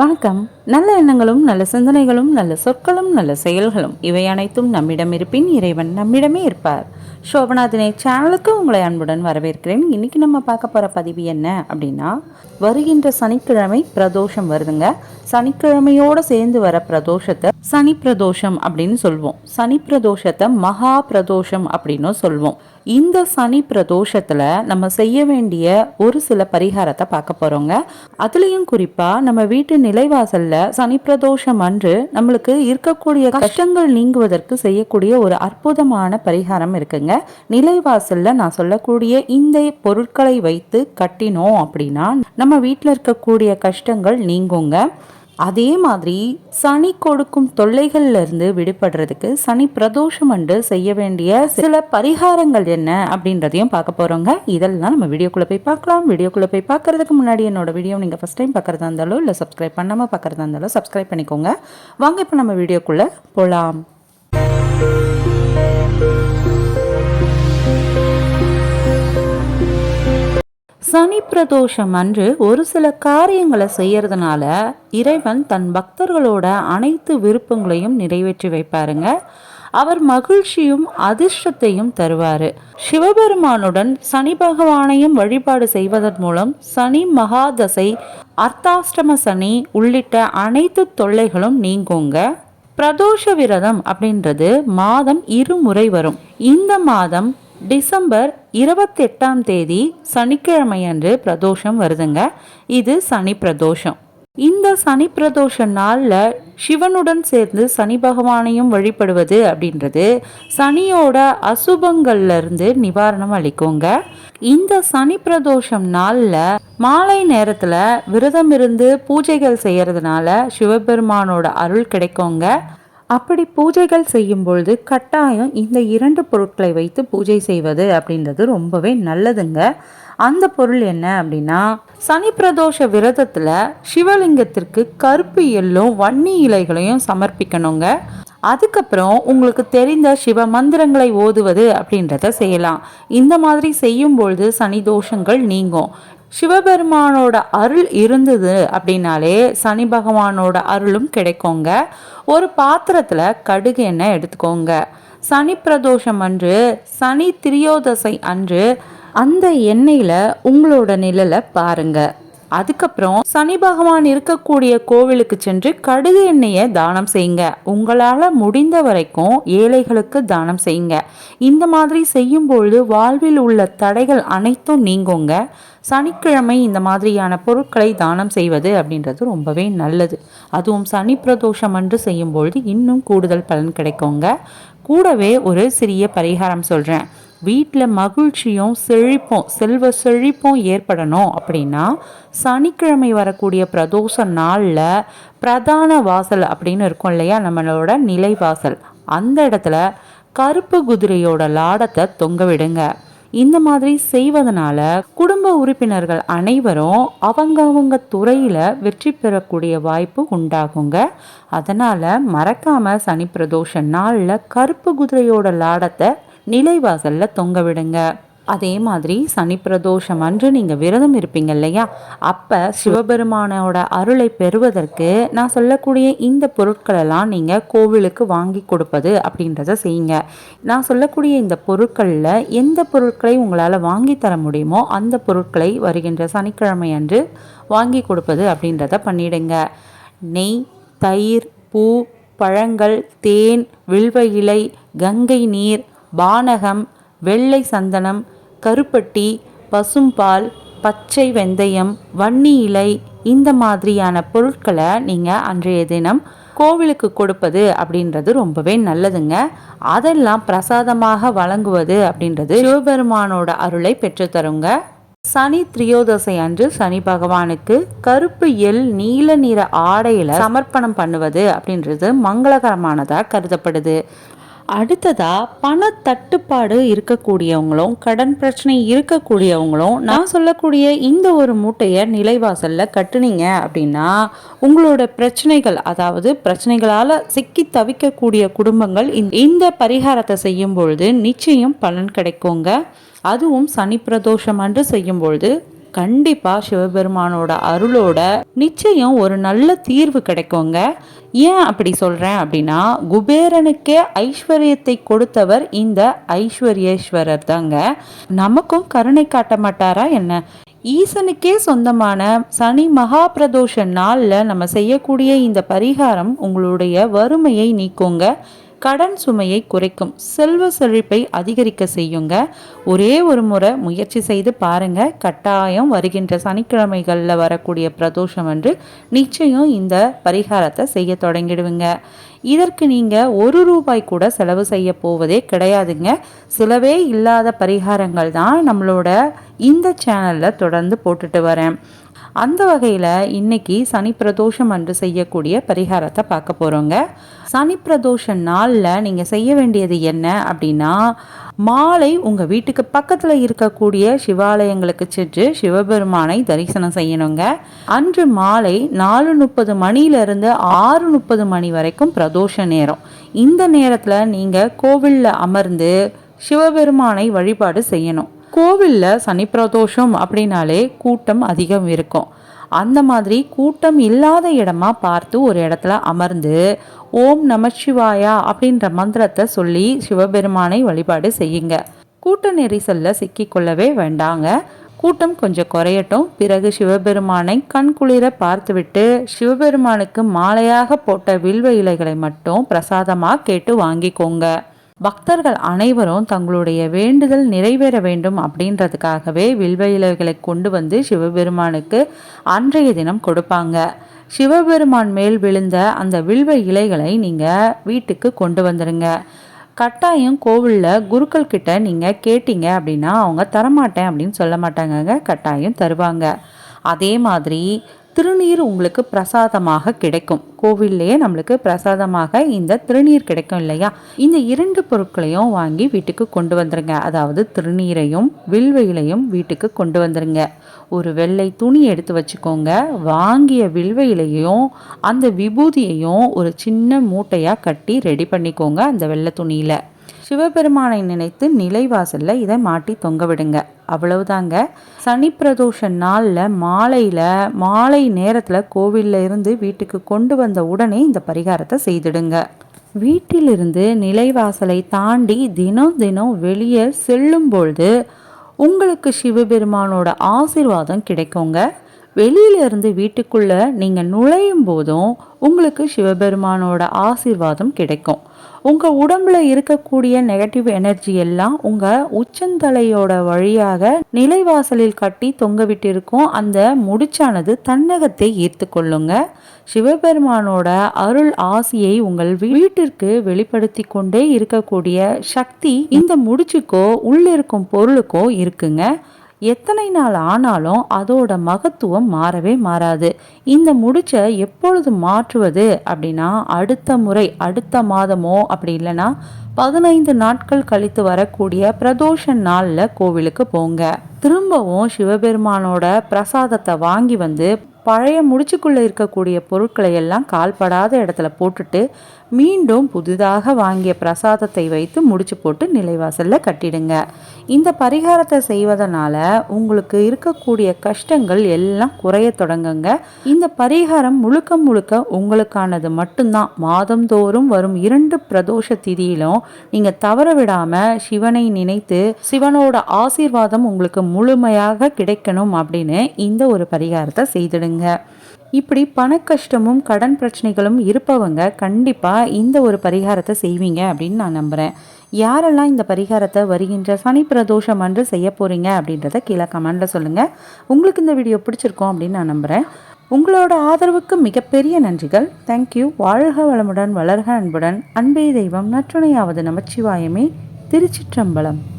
வணக்கம். நல்ல எண்ணங்களும் நல்ல சிந்தனைகளும் நல்ல சொற்களும் நல்ல செயல்களும் இவை அனைத்தும் நம்மிடம் இருப்பின் இறைவன் நம்மிடமே இருப்பார். சோபநாதினை சேனலுக்கு உங்களை அன்புடன் வரவேற்கிறேன். இன்னைக்கு நம்ம பார்க்க போகிற பதிவு என்ன அப்படின்னா வருகின்ற சனிக்கிழமை பிரதோஷம் வருதுங்க. சனிக்கிழமையோடு சேர்ந்து வர பிரதோஷத்தை சனி பிரதோஷம் அப்படின்னு சொல்லுவோம் சனி பிரதோஷத்தை மகா பிரதோஷம் அப்படின்னு சொல்லுவோம் இந்த சனி பிரதோஷத்தில் நம்ம செய்ய வேண்டிய ஒரு சில பரிகாரத்தை பார்க்க போகிறோங்க அதுலேயும் குறிப்பாக நம்ம வீட்டு நிலைவாசல்ல சனி பிரதோஷம் அன்று நம்மளுக்கு இருக்கக்கூடிய கஷ்டங்கள் நீங்குவதற்கு செய்யக்கூடிய ஒரு அற்புதமான பரிகாரம் இருக்குங்க. நிலைவாசல்ல நான் சொல்லக்கூடிய இந்த பொருட்களை வைத்து கட்டினோம் அப்படின்னா நம்ம வீட்டில் இருக்கக்கூடிய கஷ்டங்கள் நீங்குங்க. அதே மாதிரி சனி கொடுக்கும் தொல்லைகள்ல இருந்து விடுபடுறதுக்கு சனி பிரதோஷம் அன்று செய்ய வேண்டிய சில பரிகாரங்கள் என்ன அப்படின்றதையும் பார்க்க போறோங்க. இதெல்லாம் நம்ம வீடியோக்குள்ள போய் பார்க்கலாம். வீடியோக்குள்ள போய் பார்க்கறதுக்கு முன்னாடி என்னோட வீடியோ நீங்க ஃபர்ஸ்ட் டைம் பார்க்கறதா இருந்தாலும் இல்லை சப்ஸ்கிரைப் பண்ணாம பார்க்கறதா இருந்தாலும் சப்ஸ்கிரைப் பண்ணிக்கோங்க. வாங்க இப்போ நம்ம வீடியோக்குள்ள போலாம். சனி பிரதோஷம் அன்று ஒரு சில காரியங்களை செய்யறதுனால இறைவன் தன் பக்தர்களோட அனைத்து விருப்பங்களையும் நிறைவேற்றி வைப்பாருங்க. அவர் மகிழ்ச்சியும் அதிர்ஷ்டத்தையும் தருவார். சிவபெருமானுடன் சனி பகவானையும் வழிபாடு செய்வதன் மூலம் சனி மகாதசை அர்த்தாஷ்டம சனி உள்ளிட்ட அனைத்து தொல்லைகளும் நீங்குங்க. பிரதோஷ விரதம் அப்படின்றது மாதம் இருமுறை வரும். இந்த மாதம் டிசம்பர் இருபத்தெட்டாம் தேதி சனிக்கிழமை அன்று பிரதோஷம் வருதுங்க. இது சனி பிரதோஷம். இந்த சனி பிரதோஷ நாளில் சிவனுடன் சேர்ந்து சனி பகவானையும் வழிபடுவது அப்படின்றது சனியோட அசுபங்கள்லேருந்து நிவாரணம் அளிக்குங்க. இந்த சனி பிரதோஷம் நாளில் மாலை நேரத்தில் விரதம் இருந்து பூஜைகள் செய்கிறதுனால சிவபெருமானோட அருள் கிடைக்குங்க. அப்படி பூஜைகள் செய்யும் பொழுது கட்டாயம் இந்த இரண்டு பொருட்களை வைத்து பூஜை செய்வது அப்படின்றது ரொம்பவே நல்லதுங்க. அந்த பொருள் என்ன அப்படின்னா சனி பிரதோஷ விரதத்தில் சிவலிங்கத்திற்கு கருப்பு எல்லும் வன்னி இலைகளையும் சமர்ப்பிக்கணுங்க. அதுக்கப்புறம் உங்களுக்கு தெரிந்த சிவ மந்திரங்களை ஓதுவது அப்படின்றத செய்யலாம். இந்த மாதிரி செய்யும் பொழுது சனி தோஷங்கள் நீங்கும். சிவபெருமானோட அருள் இருந்தது அப்படின்னாலே சனி பகவானோட அருளும் கிடைக்குங்க. ஒரு பாத்திரத்தில் கடுகு எண்ணெய் எடுத்துக்கோங்க. சனி பிரதோஷம் அன்று சனி திரியோதசை அன்று அந்த எண்ணெயில் உங்களோட நிழலை பாருங்கள் அதுக்கப்புறம் சனி பகவான் இருக்கக்கூடிய கோவிலுக்கு சென்று கடுகு எண்ணெயை தானம் செய்யுங்க. உங்களால் முடிந்த வரைக்கும் ஏழைகளுக்கு தானம் செய்யுங்க. இந்த மாதிரி செய்யும் பொழுது வாழ்வில் உள்ள தடைகள் அனைத்தும் நீங்குங்க. சனிக்கிழமை இந்த மாதிரியான பொருட்களை தானம் செய்வது அப்படின்றது ரொம்பவே நல்லது. அதுவும் சனி பிரதோஷம் அன்று செய்யும் பொழுது இன்னும் கூடுதல் பலன் கிடைக்குங்க. கூடவே ஒரு சிறிய பரிகாரம் சொல்கிறேன் வீட்டில் மகிழ்ச்சியும் செழிப்பும் செல்வ செழிப்பும் ஏற்படணும் அப்படின்னா சனிக்கிழமை வரக்கூடிய பிரதோஷ நாளில் பிரதான வாசல் அப்படின்னு இருக்கும் இல்லையா? நம்மளோட நிலை வாசல். அந்த இடத்துல கருப்பு குதிரையோட லாடத்தை தொங்க விடுங்க. இந்த மாதிரி செய்வதனால குடும்ப உறுப்பினர்கள் அனைவரும் அவங்கவுங்க துறையில் வெற்றி பெறக்கூடிய வாய்ப்பு உண்டாகுங்க. அதனால் மறக்காமல் சனி பிரதோஷ நாளில் கருப்பு குதிரையோட லாடத்தை நிலைவாசலில் தொங்க விடுங்க அதே மாதிரி சனி பிரதோஷம் அன்று நீங்கள் விரதம் இருப்பீங்க இல்லையா? அப்போ சிவபெருமானோட அருளை பெறுவதற்கு நான் சொல்லக்கூடிய இந்த பொருட்களெல்லாம் நீங்கள் கோவிலுக்கு வாங்கி கொடுப்பது அப்படின்றத செய்யுங்க. நான் சொல்லக்கூடிய இந்த பொருட்களில் எந்த பொருட்களை உங்களால் வாங்கி தர முடியுமோ அந்த பொருட்களை வருகின்ற சனிக்கிழமை அன்று வாங்கி கொடுப்பது அப்படின்றத பண்ணிடுங்க. நெய் தயிர் பூ பழங்கள் தேன் வில்வ இலை கங்கை நீர் பானகம் வெள்ளை சந்தனம் கருப்பட்டி பசும்பால் பச்சை வெந்தயம் வன்னி இலை இந்த மாதிரியான பொருட்களை நீங்கள் அன்றைய தினம் கோவிலுக்கு கொடுப்பது அப்படின்றது ரொம்பவே நல்லதுங்க. அதெல்லாம் பிரசாதமாக வழங்குவது அப்படின்றது சிவபெருமானோட அருளை பெற்றுத்தருங்க. சனி திரியோதசை அன்று சனி பகவானுக்கு கருப்பு எல் நீல நிற ஆடையில சமர்ப்பணம் பண்ணுவது அப்படின்றது மங்களகரமானதாக கருதப்படுது. அடுத்ததா பண தட்டுப்பாடு இருக்கக்கூடியவங்களும் கடன் பிரச்சனை இருக்கக்கூடியவங்களும் நான் சொல்லக்கூடிய இந்த ஒரு மூட்டையை நிலைவாசல்ல கட்டுனீங்க அப்படின்னா உங்களோட பிரச்சனைகள் அதாவது பிரச்சனைகளால சிக்கி தவிக்கக்கூடிய குடும்பங்கள் இந்த- இந்த பரிகாரத்தை செய்யும் பொழுது நிச்சயம் பலன் கிடைக்குங்க. அதுவும் சனி பிரதோஷம் அன்று செய்யும் பொழுது கண்டிப்பாக சிவபெருமானோட அருளோட நிச்சயம் ஒரு நல்ல தீர்வு கிடைக்குங்க. ஏன் அப்படி சொல்கிறேன் அப்படின்னா குபேரனுக்கே ஐஸ்வர்யத்தை கொடுத்தவர் இந்த ஐஸ்வர்யேஸ்வரர் தாங்க. நமக்கும் கருணை காட்ட மாட்டாரா என்ன? ஈசனுக்கே சொந்தமான சனி மகா பிரதோஷ நாளில் நம்ம செய்யக்கூடிய இந்த பரிகாரம் உங்களுடைய வறுமையை நீக்குங்க. கடன் சுமையை குறைக்கும். செல்வ செழிப்பை அதிகரிக்க செய்யுங்க. ஒரே ஒரு முறை முயற்சி செய்து பாருங்க. கட்டாயம் வருகின்ற சனிக்கிழமைகளில் வரக்கூடிய பிரதோஷம் என்று நிச்சயம் இந்த பரிகாரத்தை செய்ய தொடங்கிடுவீங்க. இதற்கு நீங்கள் ஒரு ரூபாய் கூட செலவு செய்ய போவதே கிடையாதுங்க. சிலவே இல்லாத பரிகாரங்கள் தான் நம்மளோட இந்த சேனலில் தொடர்ந்து போட்டுட்டு வரேன். அந்த வகையில் இன்னைக்கு சனி பிரதோஷம் அன்று செய்யக்கூடிய பரிகாரத்தை பார்க்க போகிறோங்க சனி பிரதோஷ நாளில் நீங்கள் செய்ய வேண்டியது என்ன அப்படின்னா மாலை உங்கள் வீட்டுக்கு பக்கத்தில் இருக்கக்கூடிய சிவாலயங்களுக்கு சென்று சிவபெருமானை தரிசனம் செய்யணுங்க. அன்று மாலை நாலு முப்பது மணியிலிருந்து ஆறு முப்பது மணி வரைக்கும் பிரதோஷ நேரம். இந்த நேரத்தில் நீங்கள் கோவிலில் அமர்ந்து சிவபெருமானை வழிபாடு செய்யணும். கோவிலில் சனி பிரதோஷம் அப்படின்னாலே கூட்டம் அதிகம் இருக்கும். அந்த மாதிரி கூட்டம் இல்லாத இடமா பார்த்து ஒரு இடத்துல அமர்ந்து ஓம் நமச்சிவாயா அப்படின்ற மந்திரத்தை சொல்லி சிவபெருமானை வழிபாடு செய்யுங்க. கூட்ட நெரிசலில் சிக்கிக்கொள்ளவே வேண்டாங்க. கூட்டம் கொஞ்சம் குறையட்டும். பிறகு சிவபெருமானை கண்குளிர பார்த்துவிட்டு சிவபெருமானுக்கு மாலையாக போட்ட வில்வ இலைகளை மட்டும் பிரசாதமாக கேட்டு வாங்கிக்கோங்க. பக்தர்கள் அனைவரும் தங்களுடைய வேண்டுதல் நிறைவேற வேண்டும் அப்படின்றதுக்காகவே வில்வ இலைகளை கொண்டு வந்து சிவபெருமானுக்கு அன்றைய தினம் கொடுப்பாங்க. சிவபெருமான் மேல் விழுந்த அந்த வில்வ இலைகளை நீங்கள் வீட்டுக்கு கொண்டு வந்துடுங்க கட்டாயம் கோவிலில் குருக்கள் கிட்ட நீங்கள் கேட்டீங்க அப்படின்னா அவங்க தரமாட்டேன் அப்படின்னு சொல்ல மாட்டாங்கங்க. கட்டாயம் தருவாங்க. அதே மாதிரி திருநீர் உங்களுக்கு பிரசாதமாக கிடைக்கும். கோவில்லையே நம்மளுக்கு பிரசாதமாக இந்த திருநீர் கிடைக்கும் இல்லையா? இந்த இரண்டு பொருட்களையும் வாங்கி வீட்டுக்கு கொண்டு வந்துருங்க. அதாவது திருநீரையும் வில்வையிலையும் வீட்டுக்கு கொண்டு வந்துருங்க. ஒரு வெள்ளை துணி எடுத்து வச்சுக்கோங்க. வாங்கிய வில்வையிலையும் அந்த விபூதியையும் ஒரு சின்ன மூட்டையாக கட்டி ரெடி பண்ணிக்கோங்க அந்த வெள்ளை துணியில். சிவபெருமானை நினைத்து நிலைவாசலில் இதை மாட்டி தொங்க விடுங்க அவ்வளவுதாங்க. சனி பிரதோஷ நாளில் மாலையில் மாலை நேரத்தில் கோவிலில் இருந்து வீட்டுக்கு கொண்டு வந்த உடனே இந்த பரிகாரத்தை செய்திடுங்க. வீட்டிலிருந்து நிலைவாசலை தாண்டி தினம் தினம் வெளியே செல்லும் பொழுது உங்களுக்கு சிவபெருமானோட ஆசிர்வாதம் கிடைக்குங்க. வெளியிலிருந்து வீட்டுக்குள்ளே நீங்கள் நுழையும் போதும் உங்களுக்கு சிவபெருமானோட ஆசீர்வாதம் கிடைக்கும். உங்கள் உடம்புல இருக்கக்கூடிய நெகட்டிவ் எனர்ஜி எல்லாம் உங்கள் உச்சந்தலையோட வழியாக நிலைவாசலில் கட்டி தொங்க விட்டிருக்கும் அந்த முடிச்சானது தன்னகத்தை ஈர்த்து கொள்ளுங்க சிவபெருமானோட அருள் ஆசியை உங்கள் வீட்டிற்கு வெளிப்படுத்தி கொண்டே இருக்கக்கூடிய சக்தி இந்த முடிச்சுக்கோ உள்ளிருக்கும் பொருளுக்கோ இருக்குங்க. எத்தனை நாள் ஆனாலும் அதோட மகத்துவம் மாறவே மாறாது. இந்த முடிச்சை எப்பொழுது மாற்றுவது அப்படின்னா அடுத்த முறை அடுத்த மாதமோ அப்படி இல்லைன்னா பதினைந்து நாட்கள் கழித்து வரக்கூடிய பிரதோஷ நாளில் கோவிலுக்கு போங்க. திரும்பவும் சிவபெருமானோட பிரசாதத்தை வாங்கி வந்து பழைய முடிச்சுக்குள்ளே இருக்கக்கூடிய பொருட்களை எல்லாம் கால்படாத இடத்துல போட்டுட்டு மீண்டும் புதிதாக வாங்கிய பிரசாதத்தை வைத்து முடிச்சு போட்டு நிலைவாசலில் கட்டிடுங்க. இந்த பரிகாரத்தை செய்வதனால உங்களுக்கு இருக்கக்கூடிய கஷ்டங்கள் எல்லாம் குறைய தொடங்குங்க. இந்த பரிகாரம் முழுக்க முழுக்க உங்களுக்கானது மட்டும்தான். மாதந்தோறும் வரும் இரண்டு பிரதோஷ திதியிலும் நீங்கள் தவற விடாமல் சிவனை நினைத்து சிவனோட ஆசீர்வாதம் உங்களுக்கு முழுமையாக கிடைக்கணும் அப்படின்னு இந்த ஒரு பரிகாரத்தை செய்திடுங்க. இப்படி பண கஷ்டமும் கடன் பிரச்சனைகளும் இருப்பவங்க கண்டிப்பாக இந்த ஒரு பரிகாரத்தை செய்வீங்க அப்படின்னு நான் நம்புகிறேன் யாரெல்லாம் இந்த பரிகாரத்தை வருகின்ற சனி பிரதோஷம் அன்று செய்ய போகிறீங்க அப்படின்றத கீழே கமெண்டில் சொல்லுங்கள் உங்களுக்கு இந்த வீடியோ பிடிச்சிருக்கோம் அப்படின்னு நான் நம்புகிறேன் உங்களோட ஆதரவுக்கு மிகப்பெரிய நன்றிகள். தேங்க்யூ வாழ்க வளமுடன் வளர்க அன்புடன். அன்பே தெய்வம் நற்றுணையாவது நமச்சிவாயமே. திருச்சிற்றம்பலம்.